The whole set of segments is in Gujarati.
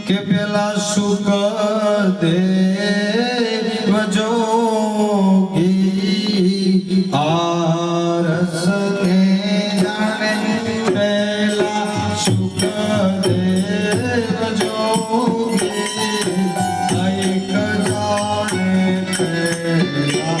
કે પેલા સુખ દેવ જોગી આરસ ને જાણે પેલા સુખ દેવ જોગી એક જાણે પેલા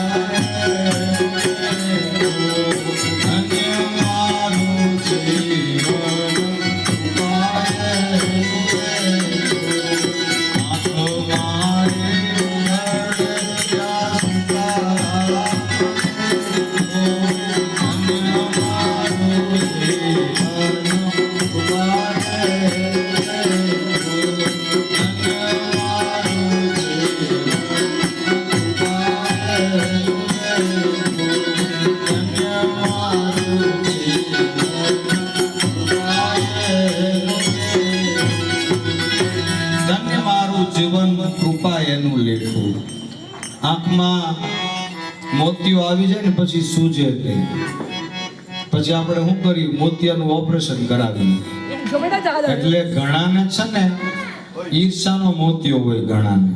આંખમાં મોતિયો આવી જાય ને પછી સૂજે નહીં પછી આપણે શું કર્યું? મોતિયાનું ઓપરેશન કરાવ્યું. એટલે ઘણાને છે ને ઈર્ષાનો મોતિયો હોય ઘણાને